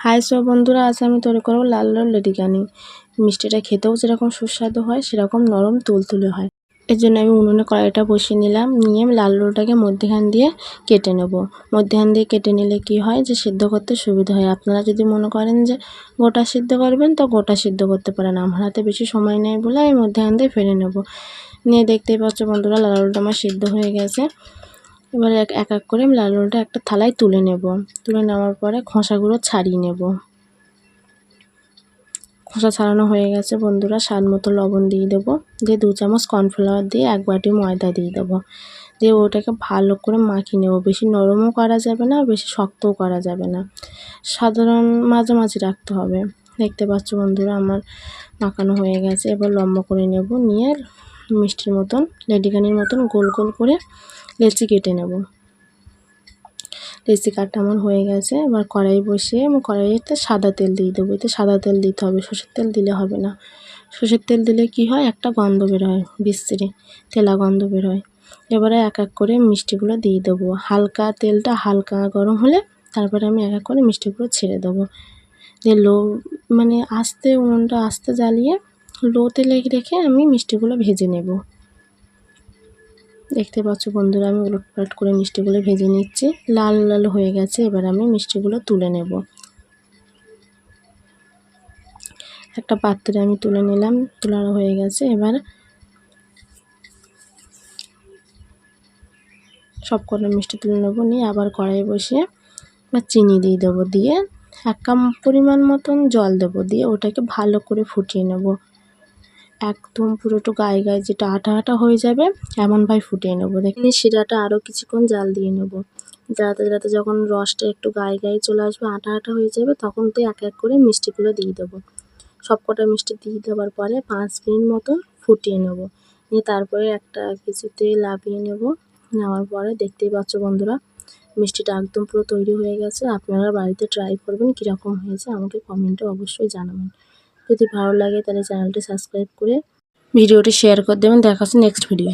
High সব বন্ধুরা, আজ আমি তৈরি করব লাল লাল লেডিকানি মিষ্টিটা খেতেও যেরকম সুস্বাদু হয়, সেরকম নরম তুলতুলে হয়। এর জন্য আমি উনুনে কড়াইটা বসিয়ে নিলাম, নিয়ে লাল লালটাকে মধ্যেখান দিয়ে কেটে নেব। মধ্যেখান দিয়ে কেটে নিলে কি হয় যে, সিদ্ধ করতে সুবিধা হয়। আপনারা যদি মনে করেন যে, গোটা সিদ্ধ করবেন, তো গোটা সিদ্ধ করতে পারেন। আমার হাতে বেশি সময় নেই বলে আমি মধ্যেখান দিয়ে ফেলে নেব। নিয়ে দেখতেই পাচ্ছ বন্ধুরা, লাল লালটা আমার সিদ্ধ হয়ে গেছে। এবার এক এক করে আমি লাল রঙটা একটা থালায় তুলে নেব। তুলে নেওয়ার পরে খোসাগুলো ছাড়িয়ে নেব। খোসা ছাড়ানো হয়ে গেছে বন্ধুরা, স্বাদ মতো লবণ দিয়ে দেবো। দিয়ে দু চামচ কর্নফ্লাওয়ার দিয়ে এক বাটি ময়দা দিয়ে দেবো। দিয়ে ওটাকে ভালো করে মাখিয়ে নেব। বেশি নরমও করা যাবে না, বেশি শক্তও করা যাবে না। সাধারণ মাঝামাঝি রাখতে হবে। দেখতে পাচ্ছ বন্ধুরা, আমার মাখানো হয়ে গেছে। এবার লম্বা করে নেব। নিয়ে মিষ্টির মতন লেডিকানির মতন গোল গোল করে লেচি কেটে নেব। লেচি কাটা আমার হয়ে গেছে, এবার কড়াই বসিয়ে আমি কড়াইতে সাদা তেল দিয়ে দেবো। এতে সাদা তেল দিতে হবে, সর্ষের তেল দিলে হবে না। সর্ষের তেল দিলে কি হয়? একটা গন্ধ বের হয়, বিশ্রী তেলা গন্ধ বের হয়। এবারে এক এক করে মিষ্টিগুলো দিয়ে দেবো। হালকা তেলটা হালকা গরম হলে তারপরে আমি এক এক করে মিষ্টিগুলো ছেড়ে দেবো। দিয়ে লো মানে আস্তে উনুনটা আস্তে জ্বালিয়ে লোতে লেগে রেখে আমি মিষ্টিগুলো ভেজে নেব। দেখতে পাচ্ছ বন্ধুরা, আমি উলটপালট করে মিষ্টিগুলো ভেজে নিচ্ছি। লাল লাল হয়ে গেছে, এবার আমি মিষ্টিগুলো তুলে নেব। একটা পাত্রে আমি তুলে নিলাম তোলানো হয়ে গেছে। এবার সব কটা মিষ্টি তুলে নেব, নিয়ে আবার কড়াই বসিয়ে বা চিনি দিয়ে দেবো। দিয়ে এক কাম পরিমাণ মতন জল দেবো। দিয়ে ওটাকে ভালো করে ফুটিয়ে নেব। একদম পুরো একটু গায়ে গায়ে যেটা আটা আটা হয়ে যাবে এমনভাবে ফুটিয়ে নেব। দেখুন শিরাটা আরও কিছুক্ষণ জাল দিয়ে নেব। যাতে যাতে যখন রসটা একটু গায়ে গায়ে চলে আসবে, আটা আটা হয়ে যাবে, তখন তো এক এক করে মিষ্টিগুলো দিয়ে দেবো। সব কটা মিষ্টি দিয়ে দেওয়ার পরে পাঁচ মিনিট মতো ফুটিয়ে নেব। নিয়ে তারপরে একটা কিছুতে লাভিয়ে নেব। নেওয়ার পরে দেখতেই পাচ্ছ বন্ধুরা, মিষ্টিটা একদম পুরো তৈরি হয়ে গেছে। আপনারা বাড়িতে ট্রাই করবেন, কীরকম হয়েছে আমাকে কমেন্টে অবশ্যই জানাবেন। যদি ভালো লাগে তাহলে চ্যানেলটি সাবস্ক্রাইব করে ভিডিওটি শেয়ার করে দেবেন দেখা হচ্ছে নেক্সট ভিডিও